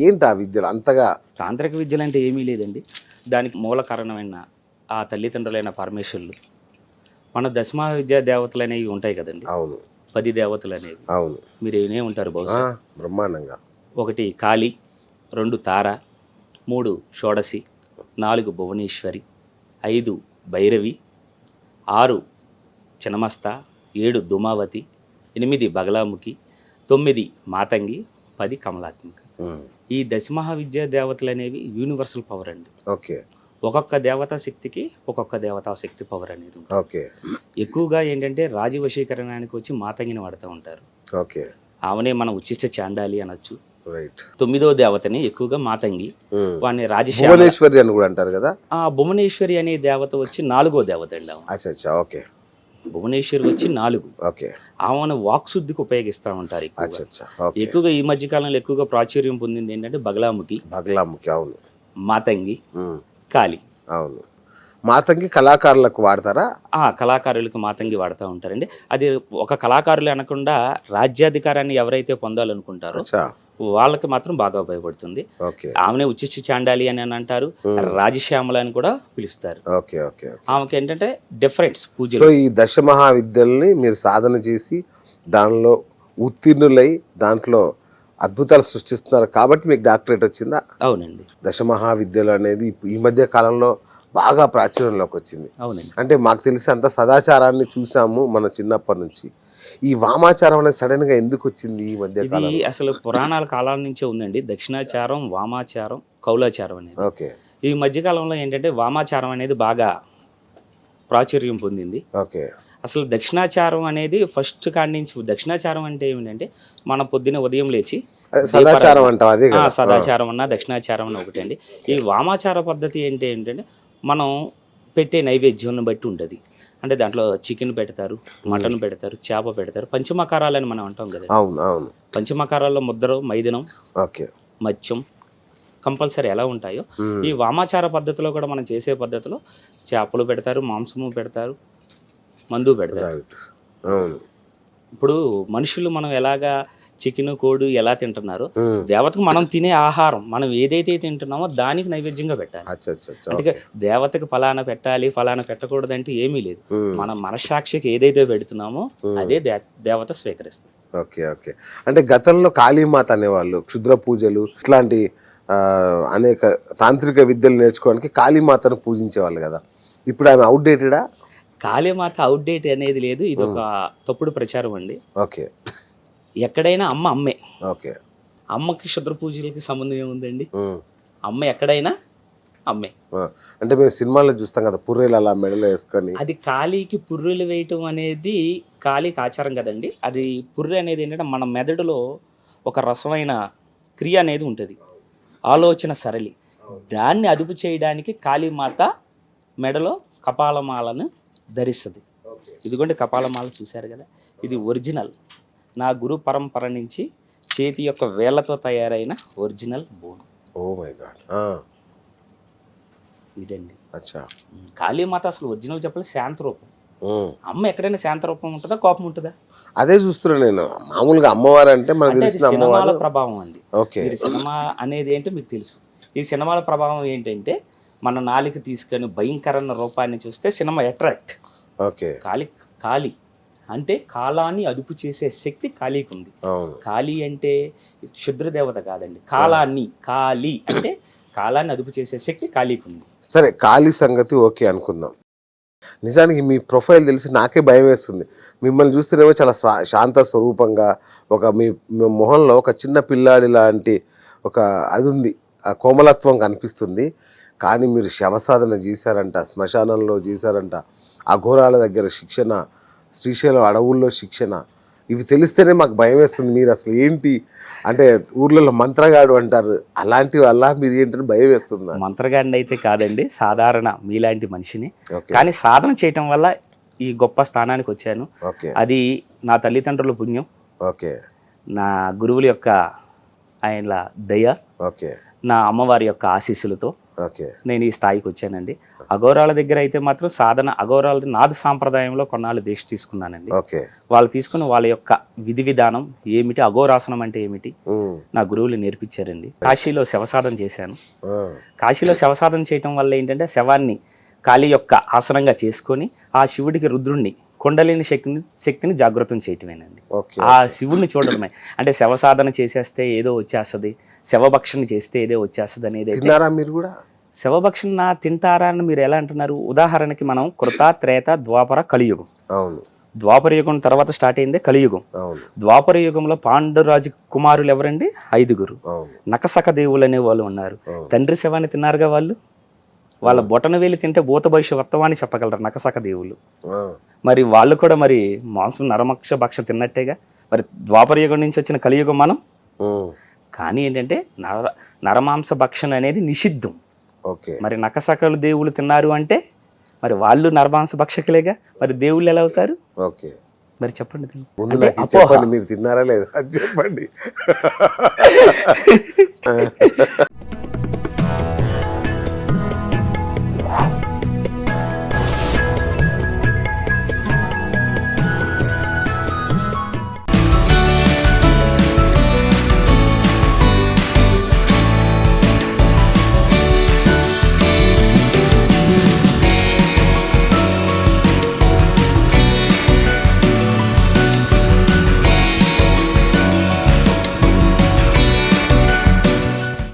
ఏంటి ఆ విద్యలు అంతగా? తాంత్రిక విద్యలు అంటే ఏమీ లేదండి. దానికి మూల కారణమైన ఆ తల్లిదండ్రులైన పరమేశ్వరులు మన దశమా విద్యా దేవతలు అనేవి ఉంటాయి కదండి. అవును. పది దేవతలు అనేవి. అవును. మీరు ఏనే ఉంటారు బహుశా? బ్రహ్మాండంగా. ఒకటి కాళి రెండు తార మూడు షోడసి నాలుగు భువనేశ్వరి ఐదు భైరవి ఆరు చినమస్త ఏడు దుమావతి ఎనిమిది బగలాముఖి తొమ్మిది మాతంగి పది కమలాత్మిక. ఈ దశమహావిద్యా దేవతలు అనేవి యూనివర్సల్ పవర్ అండి. ఓకే. ఒక్కొక్క దేవతా శక్తికి ఒక్కొక్క దేవతా శక్తి పవర్ అనేది ఓకే. ఎక్కువగా ఏంటంటే రాజవశీకరణానికి వచ్చి మాతంగిని వాడుతూ ఉంటారు. ఓకే. ఆమెనే మన ఉచిష్ట చాండాలి అనొచ్చు. రైట్. తొమ్మిదో దేవతని ఎక్కువగా మాతంగి. వాడిని రాజశ్యామ భువనేశ్వరి అని కూడా అంటారు కదా? ఆ భువనేశ్వరి అనే దేవత వచ్చి నాలుగో దేవత అండి ఆమె. ఓకే. భువనేశ్వరి వచ్చి నాలుగు. ఓకే. ఆమెను వాక్శుద్ధికి ఉపయోగిస్తూ ఉంటారు ఎక్కువగా. ఈ మధ్య కాలంలో ఎక్కువగా ప్రాచుర్యం పొందింది ఏంటంటే బగలాముఖి బగలాముఖి అవును. మాతంగి కాళి. అవును. మాతంగి కళాకారులకు వాడతారా? ఆ కళాకారులకు మాతంగి వాడుతూ ఉంటారండి. అది ఒక కళాకారులు అనకుండా రాజ్యాధికారాన్ని ఎవరైతే పొందాలనుకుంటారో వాళ్ళకి మాత్రం బాగా ఉపయోగపడుతుంది. ఆమెనే ఉచిష్టి చాండాలి అని అని అంటారు. రాజశ్యామల అని కూడా పిలుస్తారు. ఓకే ఓకే ఆమెకి ఏంటంటే డిఫరెన్స్ సో పూజలు ఈ దశ మహావిద్యల్ని మీరు సాధన చేసి దానిలో ఉత్తీర్ణులై దాంట్లో అద్భుతాలు సృష్టిస్తున్నారు కాబట్టి మీకు డాక్టరేట్ వచ్చిందా? అవునండి. దశ మహావిద్యలు అనేది ఈ మధ్య కాలంలో బాగా ప్రాచుర్యంలోకి వచ్చింది. అవునండి. అంటే మాకు తెలిసి అంత సదాచారాన్ని చూసాము మన చిన్నప్పటి నుంచి. ఈ వామాచారం అనేది సడన్గా ఎందుకు వచ్చింది ఈ మధ్య ఇది అసలు పురాణాల కాలాల నుంచే ఉందండి. దక్షిణాచారం వామాచారం కౌలాచారం అనేది. ఓకే. ఈ మధ్యకాలంలో ఏంటంటే వామాచారం అనేది బాగా ప్రాచుర్యం పొందింది. ఓకే. అసలు దక్షిణాచారం అనేది ఫస్ట్ కాడి నుంచి దక్షిణాచారం అంటే ఏమిటంటే మన పొద్దున ఉదయం లేచి సదాచారం అంటాం అదే సదాచారం అన్న దక్షిణాచారం అన్న ఒకటి అండి ఈ వామాచార పద్ధతి ఏంటి ఏంటంటే మనం పెట్టే నైవేద్యం బట్టి ఉంటుంది. అంటే దాంట్లో చికెన్ పెడతారు మటన్ పెడతారు చేప పెడతారు పంచమకారాలని మనం అంటాం కదా. అవును అవును. పంచమకారాల్లో ముద్దరు మైదనం ఓకే. మత్స్యం కంపల్సరీ ఎలా ఉంటాయో. ఈ వామాచార పద్ధతిలో కూడా మనం చేసే పద్ధతిలో చేపలు పెడతారు మాంసము పెడతారు మందు పెడతారు. ఇప్పుడు మనుషులు మనం ఎలాగా చికెన్ కోడి ఎలా తింటున్నారో? దేవతకు మనం తినే ఆహారం మనం ఏదైతే తింటున్నామో దానికి నైవేద్యంగా పెట్టాలి. అంటే దేవతకి ఫలానా పెట్టాలి ఫలానా పెట్టకూడదు అంటే ఏమీ లేదు. మన మనసాక్షికి ఏదైతే పెడుతున్నామో. అదే దేవత స్వీకరిస్తుంది. Okay okay. అంటే గతంలో కాళీమాత అనేవాళ్ళు క్షుద్ర పూజలు ఇట్లాంటి అనేక తాంత్రిక విద్యలు నేర్చుకోవడానికి కాళీమాతను పూజించేవాళ్ళు కదా. ఇప్పుడు ఆమె అవుట్డేటెడా కాళీమాత అవుట్డేట్ అనేది లేదు ఇది ఒక తప్పుడు ప్రచారం అండి. ఓకే. ఎక్కడైనా అమ్మ అమ్మే. ఓకే. అమ్మకి క్షుద్ర పూజలకి సంబంధం ఏముందండి? అమ్మ ఎక్కడైనా అమ్మే. అంటే మేము సినిమాల్లో చూస్తాం కదా పుర్రెలు అలా మెడలో వేసుకొని. అది కాళీకి పుర్రెలు వేయటం అనేది కాళీకి ఆచారం కదండి. అది పుర్రె అనేది ఏంటంటే మన మెదడులో ఒక రసమైన క్రియ అనేది ఉంటుంది. ఆలోచన సరళి. దాన్ని అదుపు చేయడానికి కాళీమాత మెడలో కపాలమాలను ధరిస్తుంది. ఇదిగోండి కపాలమాల చూశారు కదా ఇది ఒరిజినల్. నా గురు పరంపర నుంచి చేతి యొక్క వేళ్ళతో తయారైన original bone. Oh my god. ఇదండి. అచ్చా. కాళీమాత అసలు ఒరిజినల్ చెప్పాలి శాంత రూపం. అమ్మ ఎక్కడైనా శాంత రూపం ఉంటుందా? కోపం ఉంటుందా? అదే చూస్తున్నా నేను. మామూలుగా అమ్మవారు అంటే మనకు తెలిసిన సినిమాల ప్రభావం అండి. ఓకే. సినిమా అనేది ఏంటో మీకు తెలుసు. ఈ సినిమాల ప్రభావం ఏంటంటే మన నాలిక తీసుకొని భయంకరమైన రూపాన్ని చూస్తే cinema attract. Okay. Kali Kali అంటే కాలాన్ని అదుపు చేసే శక్తి కాళీకి ఉంది కాళీ అంటే క్షుద్ర దేవత కాదండి. కాలాన్ని కాళీ అంటే కాలాన్ని అదుపు చేసే శక్తి కాళీకి ఉంది సరే ఖాళీ సంగతి ఓకే అనుకుందాం. నిజానికి మీ ప్రొఫైల్ తెలిసి నాకే భయం వేస్తుంది. మిమ్మల్ని చూస్తేనేమో చాలా శాంత స్వరూపంగా ఒక మీ మీ మొహంలో ఒక చిన్న పిల్లాడి లాంటి ఒక అది ఉంది. ఆ కోమలత్వం కనిపిస్తుంది. కానీ మీరు శవసాధన చేశారంట శ్మశానంలో చేశారంట అఘోరాల దగ్గర శిక్షణ శ్రీశైలం అడవుల్లో శిక్షణ. ఇవి తెలిస్తేనే మాకు భయం వేస్తుంది. మీరు అసలు ఏంటి? అంటే ఊర్లలో మంత్రగాడు అంటారు. అలాంటి వల్ల మీరు ఏంటని భయం వేస్తుంది? మంత్రగాడిని అయితే కాదండి. సాధారణ మీలాంటి మనిషిని. కానీ సాధన చేయటం వల్ల ఈ గొప్ప స్థానానికి వచ్చాను. అది నా తల్లిదండ్రుల పుణ్యం. ఓకే. నా గురువుల యొక్క ఆయన దయ. ఓకే. నా అమ్మవారి యొక్క ఆశీస్సులతో. నేను ఈ స్థాయికి వచ్చానండి. అఘోరాల దగ్గర అయితే మాత్రం సాధన అఘోరాల నాద సాంప్రదాయంలో కొన్నాళ్ళు దీక్ష తీసుకున్నానండి. వాళ్ళు తీసుకుని వాళ్ళ యొక్క విధి విధానం ఏమిటి అఘోరాసనం అంటే ఏమిటి నా గురువులు నేర్పించారండి. కాశీలో శవసాధన చేశాను. కాశీలో శవసాధన చేయటం వల్ల ఏంటంటే శవాన్ని కాళీ యొక్క ఆసనంగా చేసుకొని ఆ శివుడికి రుద్రుణ్ణి కుండలిని శక్తిని శక్తిని జాగృతం చేయటమేనండి. ఆ శివుణ్ణి చూడడమే అంటే శవసాధన చేసేస్తే ఏదో వచ్చేస్తుంది శవభక్షణ చేస్తే ఏదో వచ్చేస్తుంది అనేది మీరు కూడా? శవభక్షణ తింటారా అని మీరు ఎలా అంటున్నారు? ఉదాహరణకి మనం కృత త్రేత ద్వాపర కలియుగం. అవును. ద్వాపర యుగం తర్వాత స్టార్ట్ అయిందే కలియుగం. ద్వాపర యుగంలో పాండురాజు కుమారులు ఎవరండి? ఐదుగురు. నకసక దేవులు అనే వాళ్ళు ఉన్నారు. తండ్రి శవాన్ని తిన్నారుగా వాళ్ళు? వాళ్ళ బొటన వేలి తింటే భూత భవిష్య వర్తమాని చెప్పగలరు నకసక దేవుళ్ళు. మరి వాళ్ళు కూడా మరి మాంసం నరమక్ష భక్ష తిన్నట్టేగా. మరి ద్వాపర యుగం నుంచి వచ్చిన కలియుగం మనం. కానీ ఏంటంటే నర నరమాంస భక్షణ అనేది నిషిద్ధం. ఓకే. మరి నకసకలు దేవుళ్ళు తిన్నారు అంటే మరి వాళ్ళు నరమాంస భక్షకులేగా? మరి దేవుళ్ళు ఎలా అవుతారు? ఓకే. మరి చెప్పండి. చెప్పండి మీరు తిన్నారా లేదా? చెప్పండి.